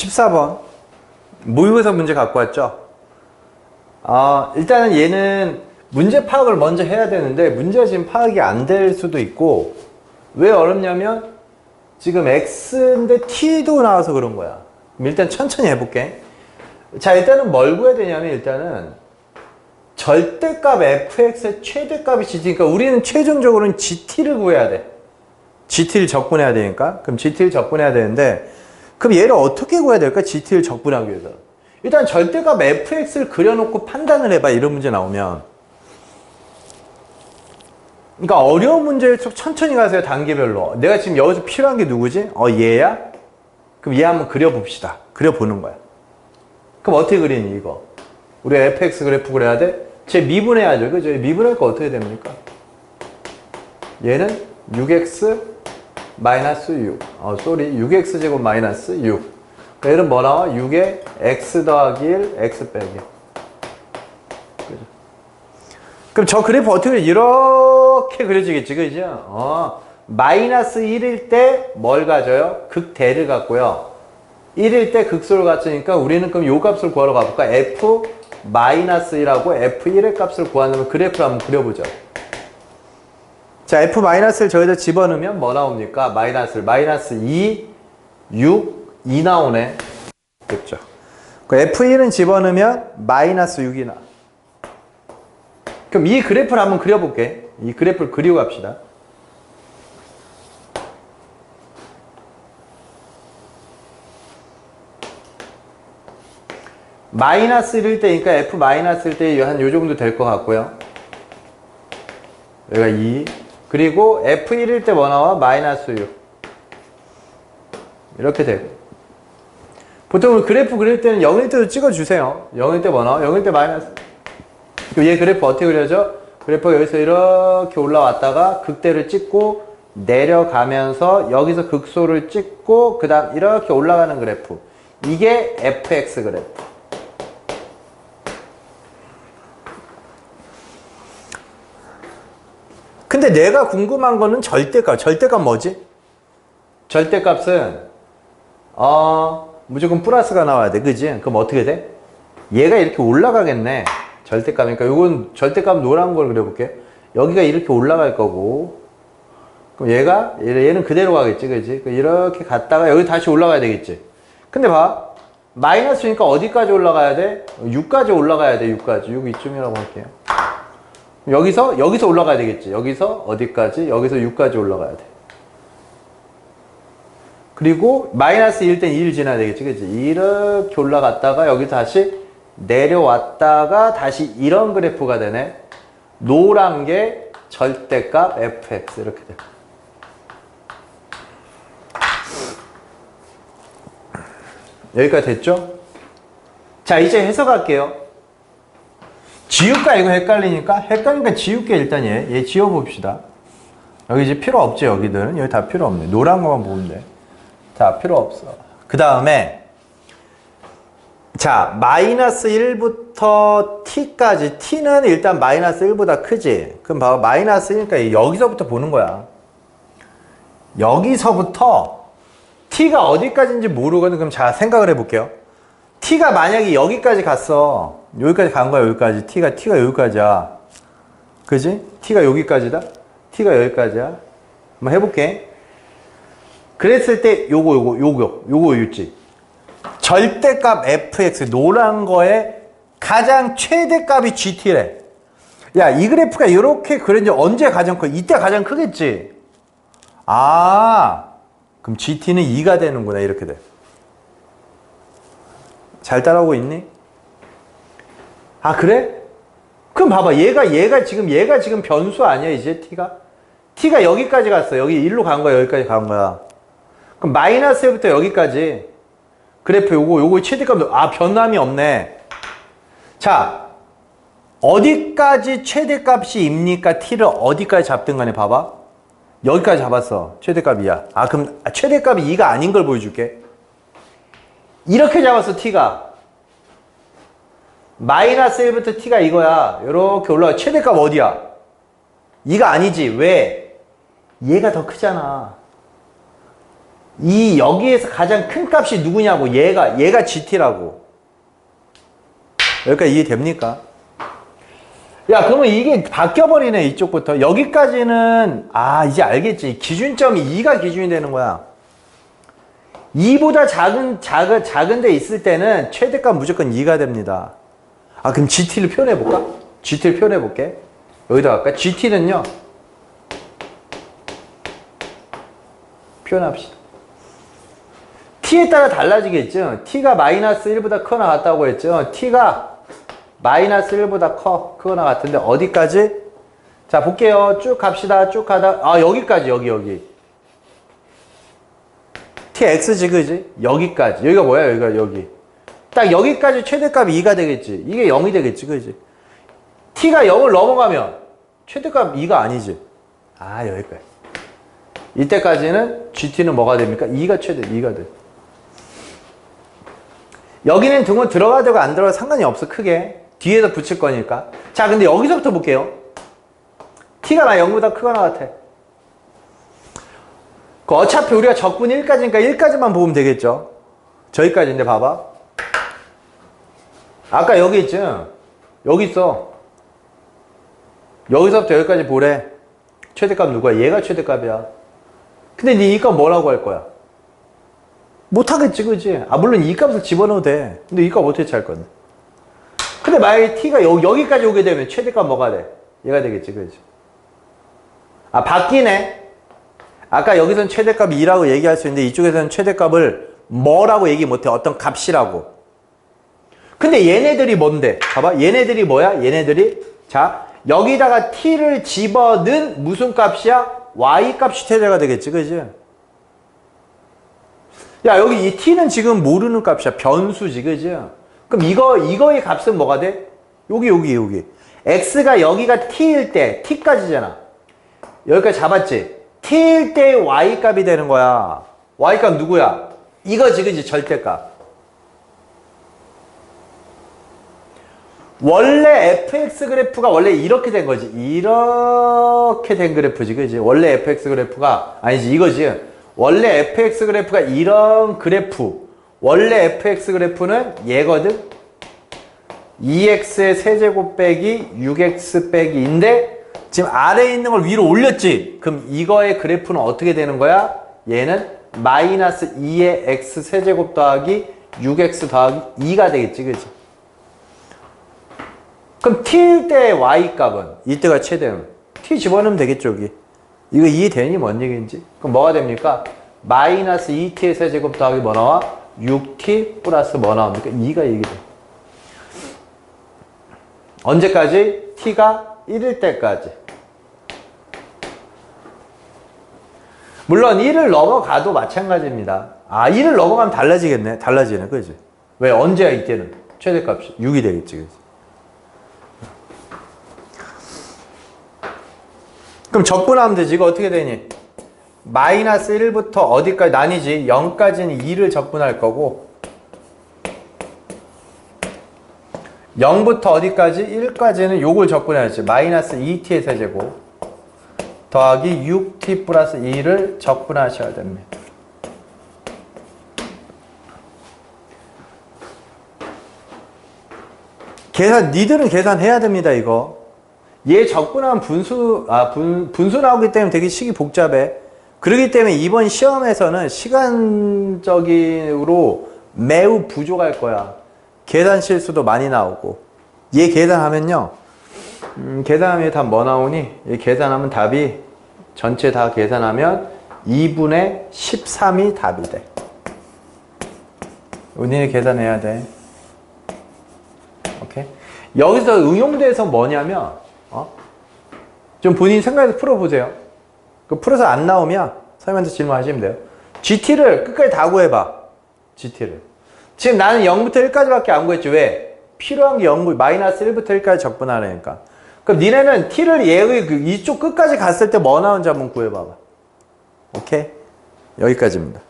14번 모의고사 문제 갖고 왔죠? 아, 일단은 얘는 문제 파악을 먼저 해야 되는데 문제가 지금 파악이 안 될 수도 있고 왜 어렵냐면 지금 x인데 t도 나와서 그런 거야. 일단 천천히 해볼게. 자 일단은 뭘 구해야 되냐면 일단은 절대값 fx의 최대값이 gt니까 우리는 최종적으로는 gt를 구해야 돼. gt를 적분해야 되니까. 그럼 gt를 적분해야 되는데 그럼 얘를 어떻게 구해야 될까? gt를 적분하기 위해서. 일단 절대값 fx를 그려놓고 판단을 해봐. 이런 문제 나오면. 그러니까 어려운 문제일수록 천천히 가세요. 단계별로. 내가 지금 여기서 필요한 게 누구지? 어 얘야? 그럼 얘 한번 그려봅시다. 그려보는 거야. 그럼 어떻게 그리니 이거? 우리가 fx 그래프 그려야 돼? 제 미분해야죠. 그죠? 미분할 거 어떻게 됩니까? 얘는 6x 마이너스 6. 어, 쏘리. 6x 제곱 마이너스 6. 그러니까 얘는 뭐 나와? 6에 x 더하기 1, x 빼기. 그죠? 그럼 저 그래프 어떻게? 이렇게 그려지겠지. 그죠? 어, 마이너스 1일 때 뭘 가져요? 극대를 갖고요. 1일 때 극소를 갖으니까 우리는 그럼 요 값을 구하러 가볼까? f 마이너스 1하고 f1의 값을 구하는 그래프를 한번 그려보죠. 자, f 마이너스를 저기다 집어넣으면 뭐 나옵니까? 마이너스 마이너스 2, 6, 2 나오네. 됐죠. 그 f1은 집어넣으면 마이너스 6이 나. 그럼 이 그래프를 한번 그려볼게. 이 그래프를 그리고 갑시다. 마이너스 1일 때니까 f 마이너스 1일 때한 요 정도 될 것 같고요. 여기가 2. 그리고 f1일 때 뭐 나와? 마이너스 6. 이렇게 되고. 보통 그래프 그릴 때는 0일 때도 찍어주세요. 0일 때 뭐 나와? 0일 때 마이너스. 얘 그래프 어떻게 그려져? 그래프가 여기서 이렇게 올라왔다가 극대를 찍고 내려가면서 여기서 극소를 찍고 그 다음 이렇게 올라가는 그래프. 이게 fx 그래프. 근데 내가 궁금한 거는 절대값. 절대값 뭐지? 절대값은 어 무조건 플러스가 나와야 돼. 그지? 그럼 어떻게 돼? 얘가 이렇게 올라가겠네. 절대값이니까 이건 절대값 노란 걸 그려볼게. 여기가 이렇게 올라갈 거고 그럼 얘가 얘는 그대로 가겠지. 그지? 이렇게 갔다가 여기 다시 올라가야 되겠지. 근데 봐. 마이너스니까 어디까지 올라가야 돼? 6까지 올라가야 돼. 6까지. 6 이쯤이라고 할게요. 여기서 여기서 올라가야 되겠지. 여기서 어디까지? 여기서 6까지 올라가야 돼. 그리고 마이너스 1 땐 2를 지나야 되겠지. 그치? 이렇게 올라갔다가 여기 다시 내려왔다가 다시 이런 그래프가 되네. 노란 게 절대값 fx 이렇게 돼. 여기까지 됐죠? 자, 이제 해석할게요. 지울까 이거 헷갈리니까 헷갈리니까 지울게 일단 얘. 얘 지워봅시다. 여기 이제 필요 없죠 여기들은 여기 다 필요 없네. 노란 것만 보면 돼. 자 필요 없어. 그 다음에 자 마이너스 1부터 t까지 t는 일단 마이너스 1보다 크지. 그럼 봐봐 마이너스 1니까 여기서부터 보는 거야. 여기서부터 t가 어디까지인지 모르거든. 그럼 자 생각을 해볼게요. T가 만약에 여기까지 갔어. 여기까지 간 거야, 여기까지. t가, t가 여기까지야. 그지? t가 여기까지다? t가 여기까지야. 한번 해볼게. 그랬을 때, 요거, 요거, 요거, 요거 있지. 절대값 fx, 노란 거에 가장 최대값이 gt래. 야, 이 그래프가 이렇게 그랬는지 언제 가장 커? 이때 가장 크겠지? 아, 그럼 gt는 2가 되는구나, 이렇게 돼. 잘 따라오고 있니? 아 그래? 그럼 봐봐. 얘가 얘가 지금 얘가 지금 변수 아니야 이제 t가? t가 여기까지 갔어. 여기 1로 간 거야 여기까지 간 거야. 그럼 마이너스 1부터 여기까지. 그래프 요거 요거 최대값 아 변함이 없네. 자 어디까지 최대값이 입니까? t를 어디까지 잡든 간에 봐봐. 여기까지 잡았어. 최대값 이야 아 그럼 최대값이 2가 아닌 걸 보여줄게 이렇게 잡았어 t가. 마이너스 1부터 t가 이거야. 이렇게 올라가 최대값 어디야? 2가 아니지. 왜? 얘가 더 크잖아. 이 여기에서 가장 큰 값이 누구냐고. 얘가 얘가 GT라고. 여기까지 이해됩니까? 야 그러면 이게 바뀌어버리네 이쪽부터. 여기까지는 아 이제 알겠지. 기준점이 2가 기준이 되는 거야 2보다 작은 작은 작은 데 있을 때는 최대값 무조건 2가 됩니다 아 그럼 GT를 표현해 볼까? GT를 표현해 볼게 여기다 갈까? GT는요 표현합시다 t에 따라 달라지겠죠. t가 마이너스 1보다 크거나 같다고 했죠. t가 마이너스 1보다 커, 크거나 같은데 어디까지? 자, 볼게요. 쭉 갑시다. 쭉 가다. 아, 여기까지, 여기, 여기. Tx지, 그지? 여기까지. 여기가 뭐야, 여기가, 여기. 딱 여기까지 최대값이 2가 되겠지. 이게 0이 되겠지, 그지? t가 0을 넘어가면 최대값 2가 아니지. 아, 여기까지. 이때까지는 gt는 뭐가 됩니까? 2가 최대, 2가 돼. 여기는 등호 들어가도 안 들어가도 상관이 없어 크게 뒤에서 붙일 거니까 자 근데 여기서부터 볼게요 t가 나 0보다 크거나 같아 그 어차피 우리가 적분 1까지니까 1까지만 보면 되겠죠 저기까지인데 봐봐 아까 여기 있지 여기 있어 여기서부터 여기까지 보래 최대값 누구야 얘가 최대값이야 근데 네 이값 뭐라고 할 거야 못하겠지, 그지? 아, 물론 이 값을 집어넣어도 돼. 근데 이 값 어떻게 찰 건데? 근데 만약에 t가 여, 여기까지 오게 되면 최대값 뭐가 돼? 얘가 되겠지, 그지? 아, 바뀌네. 아까 여기선 최대값 2라고 얘기할 수 있는데 이쪽에서는 최대값을 뭐라고 얘기 못해. 어떤 값이라고. 근데 얘네들이 뭔데? 봐봐. 얘네들이 뭐야? 얘네들이 자, 여기다가 t를 집어넣은 무슨 값이야? y 값이 최대가 되겠지, 그지? 야 여기 이 t는 지금 모르는 값이야 변수지 그지 그럼 이거 이거의 값은 뭐가 돼 여기 여기 여기 x가 여기가 t일 때 t까지잖아 여기까지 잡았지 t일 때 y 값이 되는 거야. Y 값 누구야? 이거지 그지? 절대값. 원래 fx 그래프가 원래 이렇게 된 거지. 이렇게 된 그래프지 그지? 원래 fx 그래프가 아니지 이거지. 원래 fx 그래프가 이런 그래프. 원래 fx 그래프는 얘거든. 2x의 세제곱 빼기 6x 빼기인데 지금 아래에 있는 걸 위로 올렸지 그럼 이거의 그래프는 어떻게 되는 거야 얘는 마이너스 2의 x 세제곱 더하기 6x 더하기 2가 되겠지 그지 그럼 t일 때 y 값은 이때가 최대면 t 집어넣으면 되겠죠 여기 이거 이해되니 뭔 얘기인지? 그럼 뭐가 됩니까? 마이너스 2t의 세제곱 더하기 뭐 나와? 6t 플러스 뭐 나옵니까? 2가 얘기 돼. 언제까지? t가 1일 때까지. 물론 1을 넘어가도 마찬가지입니다. 아, 1을 넘어가면 달라지겠네. 달라지네. 그지? 왜? 언제야, 이때는? 최대값이. 6이 되겠지. 그지? 그럼 적분하면 되지. 이거 어떻게 되니? 마이너스 1부터 어디까지 나뉘지? 0까지는 2를 적분할 거고 0부터 어디까지? 1까지는 요걸 적분해야지. 마이너스 2t의 세제곱 더하기 6t 플러스 2를 적분하셔야 됩니다. 계산, 니들은 계산해야 됩니다, 이거. 얘 적분하면 분수, 아, 분, 분수 나오기 때문에 되게 식이 복잡해. 그렇기 때문에 이번 시험에서는 시간적으로 매우 부족할 거야. 계산 실수도 많이 나오고. 얘 계산하면요. 음, 계산하면 답 뭐 나오니? 얘 계산하면 답이 전체 다 계산하면 2분의 13이 답이 돼. 은인이 계산해야 돼. 오케이? 여기서 응용돼서 뭐냐면 어? 좀 본인 생각해서 풀어보세요. 그 풀어서 안 나오면 선생님한테 질문하시면 돼요. GT를 끝까지 다 구해봐. GT를. 지금 나는 0부터 1까지밖에 안 구했지. 왜? 필요한 게 0, 마이너스 1부터 1까지 적분하라니까. 그럼 니네는 T를 얘의 그 이쪽 끝까지 갔을 때 뭐 나오는지 한번 구해봐봐. 오케이? 여기까지입니다.